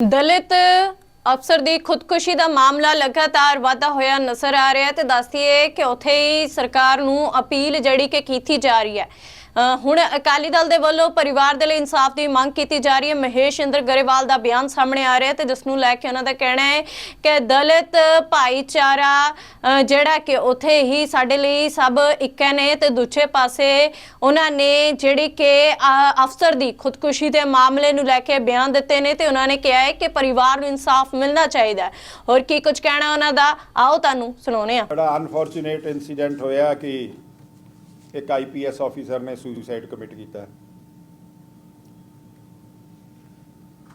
ਦਲਿਤ ਅਫਸਰ ਦੀ ਖੁਦਕੁਸ਼ੀ ਦਾ ਮਾਮਲਾ ਲਗਾਤਾਰ ਵਾਧਾ ਹੋਇਆ ਨਜ਼ਰ ਆ ਰਿਹਾ ਤੇ ਦੱਸਦੀਏ ਕਿ ਉੱਥੇ ਹੀ ਸਰਕਾਰ ਨੂੰ ਅਪੀਲ ਜਿਹੜੀ ਕਿ ਕੀਤੀ ਜਾ ਰਹੀ ਹੈ। ਹੁਣ ਅਕਾਲੀ ਦਲ ਦੇ ਵੱਲੋਂ ਪਰਿਵਾਰ ਦੇ ਲਈ ਇਨਸਾਫ ਦੀ ਮੰਗ ਕੀਤੀ ਜਾ ਰਹੀ ਹੈ। ਮਹੇਸ਼ ਇੰਦਰ ਗਰੇਵਾਲ ਦਾ ਬਿਆਨ ਸਾਹਮਣੇ ਆ ਰਿਹਾ ਤੇ ਜਿਸ ਨੂੰ ਲੈ ਕੇ ਉਹਨਾਂ ਦਾ ਕਹਿਣਾ ਹੈ ਕਿ ਦਲਿਤ ਭਾਈਚਾਰਾ ਜਿਹੜਾ ਕਿ ਉੱਥੇ ਹੀ ਸਾਡੇ ਲਈ ਸਭ ਇੱਕ ਨੇ ਤੇ ਦੂਜੇ ਪਾਸੇ ਉਹਨਾਂ ਨੇ ਜਿਹੜੀ ਕਿ ਅਫਸਰ ਦੀ ਖੁਦਕੁਸ਼ੀ ਦੇ ਮਾਮਲੇ ਨੂੰ ਲੈ ਕੇ ਬਿਆਨ ਦਿੱਤੇ ਨੇ ਤੇ ਉਹਨਾਂ ਨੇ ਕਿਹਾ ਹੈ ਕਿ ਪਰਿਵਾਰ ਨੂੰ ਇਨਸਾਫ ਮਿਲਣਾ ਚਾਹੀਦਾ ਹੋਰ ਕੀ ਕੁਝ ਕਹਿਣਾ ਉਹਨਾਂ ਦਾ? ਆਓ ਤੁਹਾਨੂੰ ਸੁਣਾਉਨੇ ਆ ਬੜਾ ਅਨਫੋਰਚੂਨੇਟ ਇਨਸੀਡੈਂਟ ਹੋਇਆ ਕਿ ਇੱਕ ਆਈਪੀਐਸ ਆਫੀਸਰ ਨੇ ਸੁਸਾਈਡ ਕਮਿਟ ਕੀਤਾ।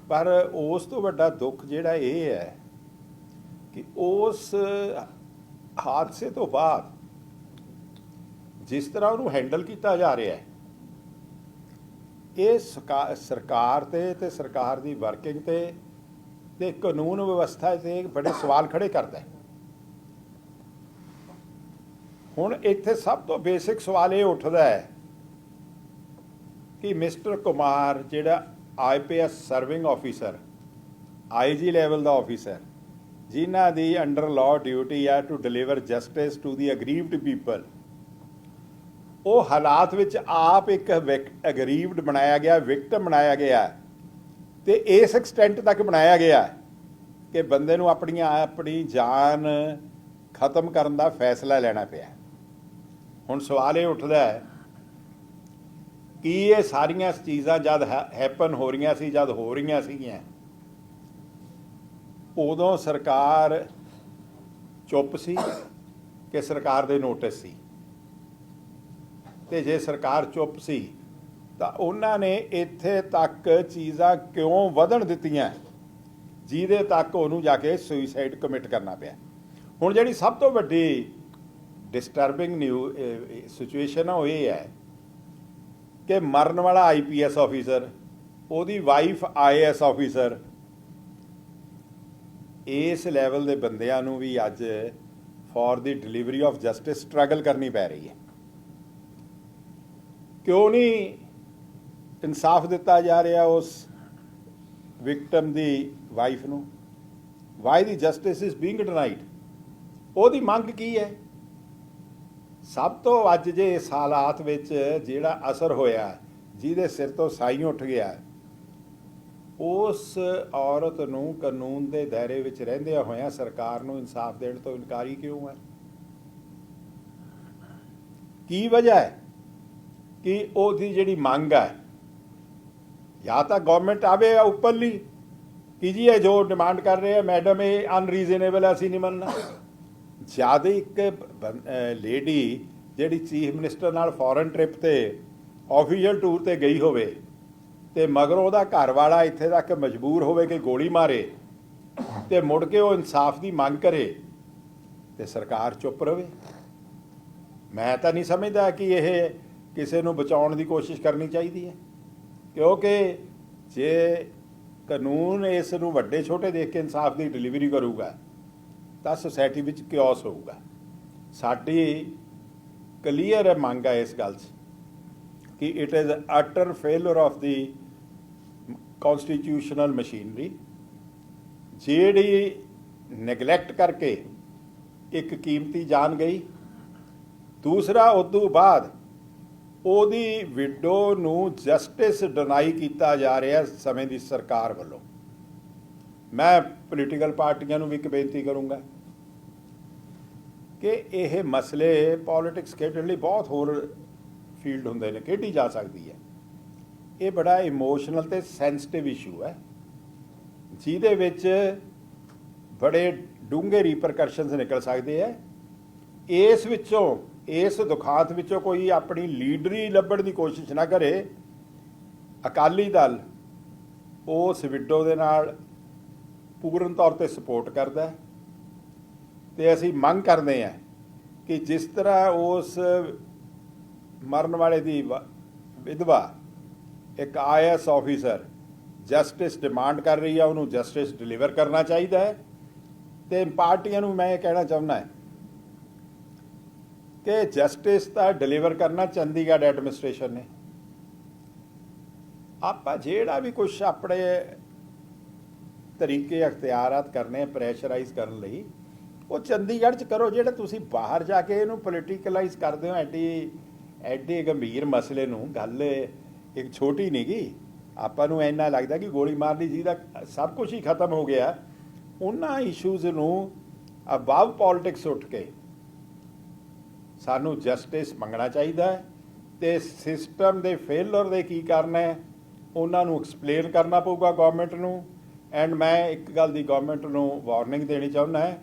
ਪਰ ਉਸ ਤੋਂ ਵੱਡਾ ਦੁੱਖ ਜਿਹੜਾ ਇਹ ਹੈ ਕਿ ਉਸ ਹਾਦਸੇ ਤੋਂ ਬਾਅਦ ਜਿਸ ਤਰ੍ਹਾਂ ਉਹਨੂੰ ਹੈਂਡਲ ਕੀਤਾ ਜਾ ਰਿਹਾ ਹੈ, ਇਹ ਸਰਕਾ- ਸਰਕਾਰ ਤੇ ਤੇ ਸਰਕਾਰ ਦੀ ਵਰਕਿੰਗ ਤੇ ਤੇ ਕਾਨੂੰਨ ਵਿਵਸਥਾ ਤੇ ਬੜੇ ਸਵਾਲ ਖੜੇ ਕਰਦਾ ਹੈ। ਹੁਣ ਇੱਥੇ ਸਭ ਤੋਂ ਬੇਸਿਕ ਸਵਾਲ ਇਹ ਉੱਠਦਾ ਹੈ ਕਿ ਮਿਸਟਰ ਕੁਮਾਰ ਜਿਹੜਾ IPS serving officer IG level ਦਾ ਆਫੀਸਰ ਜਿਨ੍ਹਾਂ ਦੀ ਅੰਡਰ ਲਾਅ ਡਿਊਟੀ ਹੈ to deliver justice to the aggrieved people ਉਹ ਹਾਲਾਤ ਵਿੱਚ ਆਪ ਇੱਕ ਅਗਰੀਵਡ ਬਣਾਇਆ ਗਿਆ ਵਿਕਟਮ ਬਣਾਇਆ ਗਿਆ ਤੇ ਇਸ ਐਕਸਟੈਂਟ ਤੱਕ ਬਣਾਇਆ ਗਿਆ ਕਿ ਬੰਦੇ ਨੂੰ ਆਪਣੀਆਂ, ਆਪਣੀ ਜਾਨ ਖਤਮ ਕਰਨ ਦਾ ਫੈਸਲਾ ਲੈਣਾ ਪਿਆ। ਹੁਣ ਸਵਾਲ ਇਹ ਉੱਠਦਾ ਹੈ ਕਿ ਇਹ ਸਾਰੀਆਂ ਚੀਜ਼ਾਂ ਜਦ ਹੈਪਨ ਹੋ ਰਹੀਆਂ ਸੀ, ਜਦ ਹੋ ਰਹੀਆਂ ਸੀਗੀਆਂ, ਉਦੋਂ ਸਰਕਾਰ ਚੁੱਪ ਸੀ ਕਿ ਸਰਕਾਰ ਦੇ ਨੋਟਿਸ ਸੀ? ਤੇ ਜੇ ਸਰਕਾਰ ਚੁੱਪ ਸੀ, ਤਾਂ ਉਹਨਾਂ ਨੇ ਇੱਥੇ ਤੱਕ ਚੀਜ਼ਾਂ ਕਿਉਂ ਵਧਣ ਦਿੱਤੀਆਂ? ਜਿਹਦੇ ਤੱਕ ਉਹਨੂੰ ਜਾ ਕੇ ਸੁਸਾਈਡ ਕਮਿਟ ਕਰਨਾ ਪਿਆ। ਹੁਣ ਜਿਹੜੀ ਸਭ ਤੋਂ ਵੱਡੀ ਡਿਸਟਰਬਿੰਗ ਨਿਊ ਸਿਚੁਏਸ਼ਨ ਉਹ ਇਹ ਹੈ ਕਿ ਮਰਨ ਵਾਲਾ ਆਈਪੀਐਸ ਆਫੀਸਰ ਉਹਦੀ ਵਾਈਫ ਆਈਐਸ ਆਫੀਸਰ ਇਸ ਲੈਵਲ ਦੇ ਬੰਦਿਆਂ ਨੂੰ ਵੀ ਅੱਜ for the delivery of justice struggle ਕਰਨੀ ਪੈ ਰਹੀ ਹੈ। ਕਿਉਂ ਨਹੀਂ ਇਨਸਾਫ ਦਿੱਤਾ ਜਾ ਰਿਹਾ ਉਸ ਵਿਕਟਮ ਦੀ ਵਾਈਫ ਨੂੰ? Why the justice is being denied ਉਹਦੀ ਮੰਗ ਕੀ ਹੈ? ਸਭ ਤੋਂ ਅੱਜ ਜੇ ਇਸ ਹਾਲਾਤ ਵਿੱਚ ਜਿਹੜਾ ਅਸਰ ਹੋਇਆ, ਜਿਹਦੇ ਸਿਰ ਤੋਂ ਸਾਈ ਉੱਠ ਗਿਆ, ਉਸ ਔਰਤ ਨੂੰ ਕਾਨੂੰਨ ਦੇ ਦਾਇਰੇ ਵਿੱਚ ਰਹਿੰਦਿਆਂ ਹੋਇਆਂ ਸਰਕਾਰ ਨੂੰ ਇਨਸਾਫ ਦੇਣ ਤੋਂ ਇਨਕਾਰੀ ਕਿਉਂ ਹੈ? ਕੀ ਵਜ੍ਹਾ ਹੈ ਕਿ ਉਹਦੀ ਜਿਹੜੀ ਮੰਗ ਹੈ, ਜਾਂ ਤਾਂ ਗਵਰਨਮੈਂਟ ਆਵੇ ਉੱਪਰਲੀ, ਕਿ ਜੀ ਇਹ ਜੋ ਡਿਮਾਂਡ ਕਰ ਰਹੇ ਆ ਮੈਡਮ ਇਹ ਅਨਰੀਜ਼ਨੇਬਲ ਅਸੀਂ ਨਹੀਂ ਮੰਨਣਾ। ਜ਼ਿਆਦਾ ਇੱਕ ਲੇਡੀ ਜਿਹੜੀ ਚੀਫ ਮਿਨਿਸਟਰ ਨਾਲ ਫੋਰਨ ਟ੍ਰਿਪ ਤੇ ਆਫੀਸ਼ੀਅਲ ਟੂਰ ਤੇ ਗਈ ਹੋਵੇ ਤੇ ਮਗਰੋਂ ਉਹਦਾ ਘਰ ਵਾਲਾ ਇੱਥੇ ਤੱਕ ਮਜਬੂਰ ਹੋਵੇ ਕਿ ਗੋਲੀ ਮਾਰੇ ਤੇ ਮੁੜ ਕੇ ਉਹ ਇਨਸਾਫ ਦੀ ਮੰਗ ਕਰੇ ਤੇ ਸਰਕਾਰ ਚੁੱਪ ਰਵੇ। ਮੈਂ ਤਾਂ ਨਹੀਂ ਸਮਝਦਾ ਕਿ ਇਹ ਕਿਸੇ ਨੂੰ ਬਚਾਉਣ ਦੀ ਕੋਸ਼ਿਸ਼ ਕਰਨੀ ਚਾਹੀਦੀ ਹੈ, ਕਿਉਂਕਿ ਜੇ ਕਾਨੂੰਨ ਇਸ ਨੂੰ ਵੱਡੇ ਛੋਟੇ ਦੇਖ ਕੇ ਇਨਸਾਫ ਦੀ ਡਿਲੀਵਰੀ ਕਰੂਗਾ ਤਾਂ ਸੋਸਾਇਟੀ ਵਿੱਚ ਕਿਓਸ ਹੋਊਗਾ। ਸਾਡੀ ਕਲੀਅਰ ਮੰਗ ਹੈ ਇਸ ਗੱਲ 'ਚ ਕਿ it is utter failure of the constitutional machinery ਜਿਹੜੀ ਨੈਗਲੈਕਟ ਕਰਕੇ ਇੱਕ ਕੀਮਤੀ ਜਾਨ ਗਈ। ਦੂਸਰਾ, ਉਸ ਤੋਂ ਬਾਅਦ ਉਹਦੀ ਵਿਡੋ ਨੂੰ ਜਸਟਿਸ ਡਿਨਾਈ ਕੀਤਾ ਜਾ ਰਿਹਾ ਸਮੇਂ ਦੀ ਸਰਕਾਰ ਵੱਲੋਂ। ਮੈਂ ਪੋਲੀਟੀਕਲ ਪਾਰਟੀਆਂ ਨੂੰ ਵੀ ਇੱਕ ਬੇਨਤੀ ਕਰੂੰਗਾ। ਕਿ ਇਹ ਮਸਲੇ ਪੋਲਿਟਿਕਸ ਖੇਡਣ ਲਈ ਬਹੁਤ ਹੋਰ ਫੀਲਡ ਹੁੰਦੇ ਨੇ, ਖੇਡੀ ਜਾ ਸਕਦੀ ਹੈ। ਇਹ ਬੜਾ ਇਮੋਸ਼ਨਲ ਤੇ ਸੈਂਸਿਟਿਵ ਇਸ਼ੂ ਹੈ। ਜਿਹਦੇ ਵਿੱਚ ਬੜੇ ਡੂੰਘੇ ਰੀਪਰਕਸ਼ਨਸ ਨਿਕਲ ਸਕਦੇ ਆ ਇਸ ਵਿੱਚੋਂ, ਇਸ ਦੁਖਾਂਤ ਵਿੱਚੋਂ ਕੋਈ ਆਪਣੀ ਲੀਡਰੀ ਲੱਭਣ ਦੀ ਕੋਸ਼ਿਸ਼ ਨਾ ਕਰੇ। ਅਕਾਲੀ ਦਲ ਉਸ ਵਿਡੋ ਦੇ ਨਾਲ ਪੂਰਨ ਤੌਰ ਤੇ ਸਪੋਰਟ ਕਰਦਾ ਹੈ। ਤੇ ਅਸੀਂ ਮੰਗ ਕਰਦੇ ਹਾਂ ਕਿ ਜਿਸ ਤਰ੍ਹਾਂ ਉਸ ਮਰਨ ਵਾਲੇ ਦੀ ਵ- ਵਿਧਵਾ ਇੱਕ ਆਈਐਸ ਆਫੀਸਰ ਜਸਟਿਸ ਡਿਮਾਂਡ ਕਰ ਰਹੀ ਆ, ਉਹਨੂੰ ਜਸਟਿਸ ਡਿਲੀਵਰ ਕਰਨਾ ਚਾਹੀਦਾ ਹੈ। ਤੇ ਪਾਰਟੀਆਂ ਨੂੰ ਮੈਂ ਇਹ ਕਹਿਣਾ ਚਾਹੁੰਦਾ ਹਾਂ ਕਿ ਜਸਟਿਸ ਤਾਂ ਡਿਲੀਵਰ ਕਰਨਾ ਚੰਡੀਗੜ੍ਹ ਐਡਮਿਨਿਸਟ੍ਰੇਸ਼ਨ ਨੇ। ਆਪਾਂ ਜਿਹੜਾ ਵੀ ਕੁਝ ਆਪਣੇ ਤਰੀਕੇ ਅਖਤਿਆਰਾਤ ਕਰਨੇ ਪ੍ਰੈਸ਼ਰਾਈਜ਼ ਕਰਨ ਲਈ ਉਹ ਚੰਡੀਗੜ੍ਹ ਚ ਕਰੋ, ਜਿਹੜਾ ਤੁਸੀਂ ਬਾਹਰ ਜਾ ਕੇ ਇਹਨੂੰ ਪੋਲੀਟੀਕਲਾਈਜ਼ ਕਰਦੇ ਹੋ, ਐਡੀ, ਐਡੇ ਗੰਭੀਰ ਮਸਲੇ ਨੂੰ, ਗੱਲ ਇੱਕ ਛੋਟੀ ਨਹੀਂ ਗੀ। ਆਪਾਂ ਨੂੰ ਇੰਨਾ ਲੱਗਦਾ ਕਿ ਗੋਲੀ ਮਾਰ ਲਈ ਜਿਹਦਾ ਸਭ ਕੁਝ ਹੀ ਖਤਮ ਹੋ ਗਿਆ। ਉਹਨਾਂ ਇਸ਼ੂਜ਼ ਨੂੰ ਅਬਾਵ ਪੋਲਿਟਿਕਸ ਉੱਠ ਕੇ ਸਾਨੂੰ ਜਸਟਿਸ ਮੰਗਣਾ ਚਾਹੀਦਾ ਹੈ ਤੇ ਸਿਸਟਮ ਦੇ ਫੇਲਰ ਦੇ ਕੀ ਕਰਨਾ ਹੈ, ਉਹਨਾਂ ਨੂੰ ਐਕਸਪਲੇਨ ਕਰਨਾ ਪਊਗਾ ਗਵਰਨਮੈਂਟ ਨੂੰ। ਐਂਡ ਮੈਂ ਇੱਕ ਗੱਲ ਦੀ ਗਵਰਨਮੈਂਟ ਨੂੰ ਵਾਰਨਿੰਗ ਦੇਣੀ ਚਾਹੁੰਦਾ ਹੈ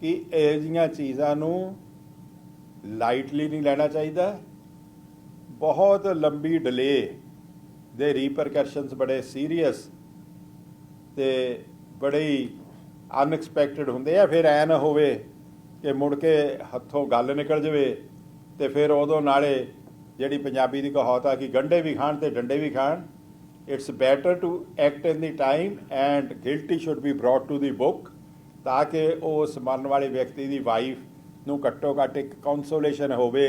ਕਿ ਇਹ ਜਿਹੀਆਂ ਚੀਜ਼ਾਂ ਨੂੰ ਲਾਈਟਲੀ ਨਹੀਂ ਲੈਣਾ ਚਾਹੀਦਾ। ਬਹੁਤ ਲੰਬੀ ਡਿਲੇ ਦੇ ਰੀਪਰਕਸ਼ਨਸ ਬੜੇ ਸੀਰੀਅਸ ਤੇ ਬੜੇ ਹੀ ਅਨਐਕਸਪੈਕਟਡ ਹੁੰਦੇ ਆ। ਫਿਰ ਐ ਨਾ ਹੋਵੇ ਕਿ ਮੁੜ ਕੇ ਹੱਥੋਂ ਗੱਲ ਨਿਕਲ ਜਵੇ ਤੇ ਫਿਰ ਉਦੋਂ ਨਾਲੇ ਜਿਹੜੀ ਪੰਜਾਬੀ ਦੀ ਕਹਾਵਤ ਆ ਕਿ ਗੰਡੇ ਵੀ ਖਾਣ ਤੇ ਡੰਡੇ ਵੀ ਖਾਣ it's better to act in the time and guilty should be brought to the book ਤਾਂ ਕਿ ਉਸ ਮਰਨ ਵਾਲੇ ਵਿਅਕਤੀ ਦੀ ਵਾਈਫ ਨੂੰ ਘੱਟੋ ਘੱਟ ਇੱਕ ਕੌਂਸੋਲੇਸ਼ਨ ਹੋਵੇ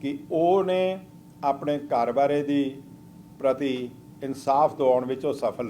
ਕਿ ਉਹਨੇ ਆਪਣੇ ਘਰ ਬਾਰੇ ਦੀ ਪ੍ਰਤੀ ਇਨਸਾਫ ਦਿਵਾਉਣ ਵਿੱਚ ਉਹ ਸਫਲ